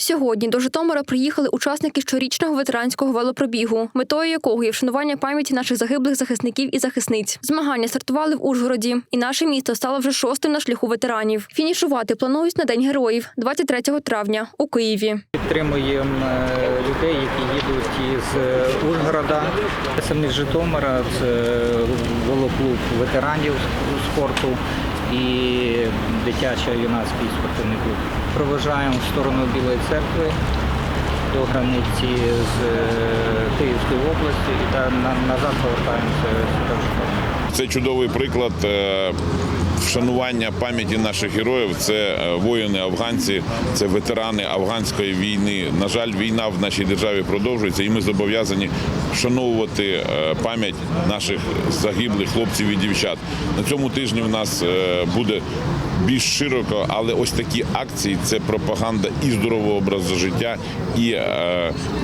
Сьогодні до Житомира приїхали учасники щорічного ветеранського велопробігу, метою якого є вшанування пам'яті наших загиблих захисників і захисниць. Змагання стартували в Ужгороді, і наше місто стало вже шостим на шляху ветеранів. Фінішувати планують на День героїв 23 травня у Києві. Підтримуємо е, людей, які їдуть із е, Ужгорода, самі з Житомира, це велоклуб ветеранів спорту і дитячо-юнацький спортивний клуб. Проважаємо в сторону Білої церкви до границі з е, Київської області і та назад повертаємося сюди в школу. Це чудовий приклад е, вшанування пам'яті наших героїв. Це е, воїни афганці, це ветерани афганської війни. На жаль, війна в нашій державі продовжується, і ми зобов'язані вшановувати е, пам'ять наших загиблих хлопців і дівчат. На цьому тижні в нас е, буде більш широко, але ось такі акції це пропаганда і здорового образу життя, і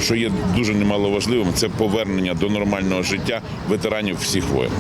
що є дуже немаловажливим, це повернення до нормального життя ветеранів всіх воїн.